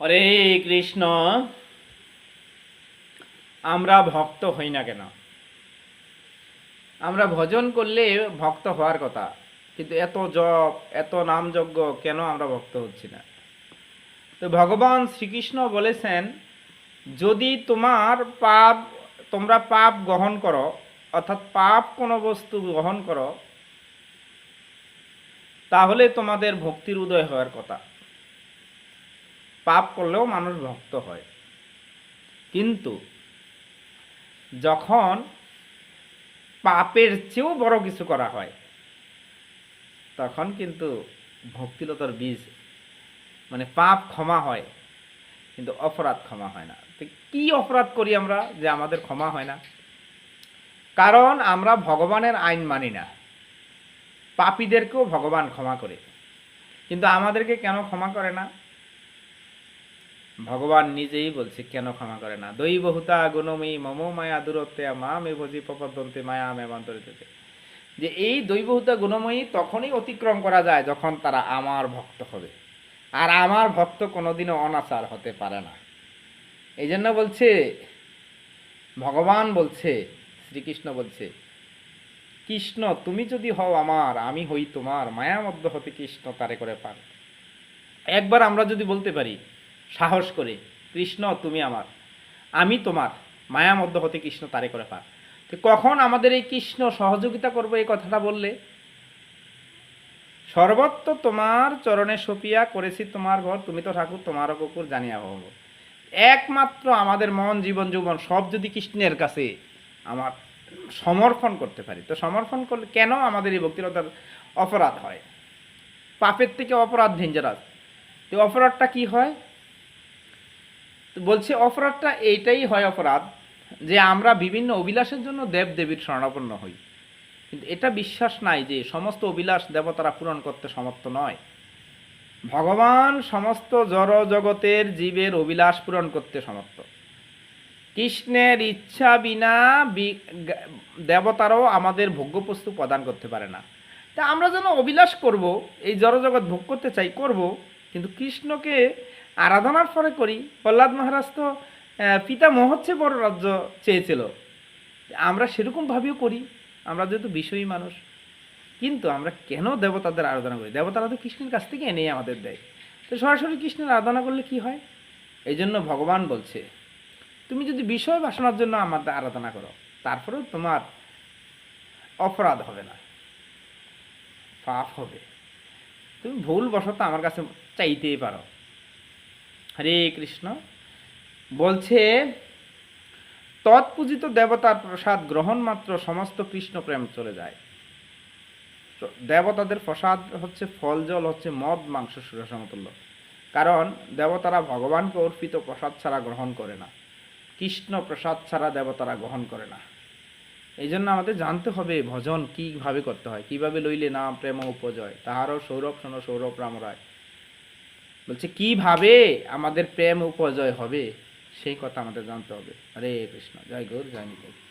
হরে কৃষ্ণ। আমরা ভক্ত হই না কেন? আমরা ভজন করলে ভক্ত হওয়ার কথা, কিন্তু এত জপ, এত নামযজ্ঞ কেন আমরা ভক্ত হচ্ছি না? তো ভগবান শ্রীকৃষ্ণ বলেছেন, যদি তোমার পাপ, তোমরা পাপ গ্রহণ করো, অর্থাৎ পাপ কোনো বস্তু গ্রহণ করো, তাহলে তোমাদের ভক্তির উদয় হওয়ার কথা। পাপ করলেও মানুষ ভক্ত হয়। কিন্তু যখন পাপের চেয়েও বড় কিছু করা হয়, তখন কিন্তু ভক্তিলতার বীজ মানে পাপ ক্ষমা হয়, কিন্তু অপরাধ ক্ষমা হয় না। তো কি অপরাধ করি আমরা যে আমাদের ক্ষমা হয় না? কারণ আমরা ভগবানের আইন মানি না। পাপীদেরকেও ভগবান ক্ষমা করে। কিন্তু আমাদেরকে কেন ক্ষমা করে না? ভগবান নিজেই বলছে, কেন ক্ষমা করে না? দৈ বহুতা গুণময়ী মম মায়া দূরত্বে মা মে ভজি পপদন্তে মায়া মে বান্তরিতে যে এই দৈবহুতা গুণময়ী তখনই অতিক্রম করা যায় যখন তারা আমার ভক্ত হবে। আর আমার ভক্ত কোনোদিনও অনাচার হতে পারে না। এই জন্য বলছে, ভগবান বলছে, শ্রীকৃষ্ণ বলছে, কৃষ্ণ, তুমি যদি হও আমার, আমি হই তোমার। মায়া মধ্য হতে কৃষ্ণ তারে করে পান। একবার আমরা যদি বলতে পারি সাহস করে, কৃষ্ণ, তুমি আমার। আমি তোমার মায়া মধ্য হতে কৃষ্ণ তারে করে পান তো কখন আমাদের এই কৃষ্ণ সহযোগিতা করবে এই কথাটা বললে? সর্বত্র তোমার চরণে সপিয়া করেছি তোমার ঘর, তুমি তো ঠাকুর, তোমারও কুকুর জানিয়া হব একমাত্র আমাদের মন, জীবন, যৌবন, সব যদি কৃষ্ণের কাছে আমার সমর্পণ করতে পারি, তো সমর্পণ করলে কেন আমাদের এই ভক্তিরতার অপরাধ হয়? পাপের থেকে অপরাধ ডেঞ্জারাস তো অপরাধটা কি হয়? বলছে, অপরাধটা এইটাই হয় অপরাধ যে আমরা বিভিন্ন অভিলাষের জন্য দেব দেবীর শরণাপন্ন হই। কিন্তু এটা বিশ্বাস নাই যে সমস্ত অভিলাষ দেবতারা পূরণ করতে সমর্থ নয়। ভগবান সমস্ত জড় জগতের জীবের অভিলাষ পূরণ করতে সমর্থ। কৃষ্ণের ইচ্ছা বিনা দেবতারাও আমাদের ভোগ্যবস্তু প্রদান করতে পারে না। তা আমরা যেন অভিলাষ করব, এই জড়জগৎ ভোগ করতে চাই, করব, কিন্তু কৃষ্ণকে আরাধনার পরে করি। প্রহ্লাদ মহারাজ তো পিতামহ হচ্ছে বড় রাজ্য চেয়েছিল। আমরা সেরকমভাবেও করি, আমরা যেহেতু বিষয়ী মানুষ। কিন্তু আমরা কেন দেবতাদের আরাধনা করি? দেবতারা তো কৃষ্ণের কাছ থেকে এনেই আমাদের দেয়। তো সরাসরি কৃষ্ণের আরাধনা করলে কি হয়? এই জন্য ভগবান বলছে, তুমি যদি বিষয় বাসনার জন্য আমাদের আরাধনা করো, তারপরেও তোমার অপরাধ হবে না। পাপ হবে। তুমি ভুল বশত আমার কাছে চাইতেই পারো। হরে কৃষ্ণ। বলছে, তৎপূজিত দেবতার প্রসাদ গ্রহণ মাত্র সমস্ত কৃষ্ণ প্রেম চলে যায়। দেবতাদের প্রসাদ হচ্ছে ফল, জল, হচ্ছে মদ, মাংস সমতুল্য। কারণ দেবতারা ভগবানকে অর্পিত প্রসাদ ছাড়া গ্রহণ করে না। কৃষ্ণ প্রসাদ ছাড়া দেবতারা গ্রহণ করে না। এই জন্য আমাদের জানতে হবে ভজন কীভাবে করতে হয়, কীভাবে লইলে নাম, প্রেম উপজয় তাহারও সৌরভ শোন, সৌরভ রাম রায় বলছে, কীভাবে আমাদের প্রেম উপজয় হবে? সেই কথা আমাদের জানতে হবে। হরে কৃষ্ণ, জয় গৌর, জয় নিতাই।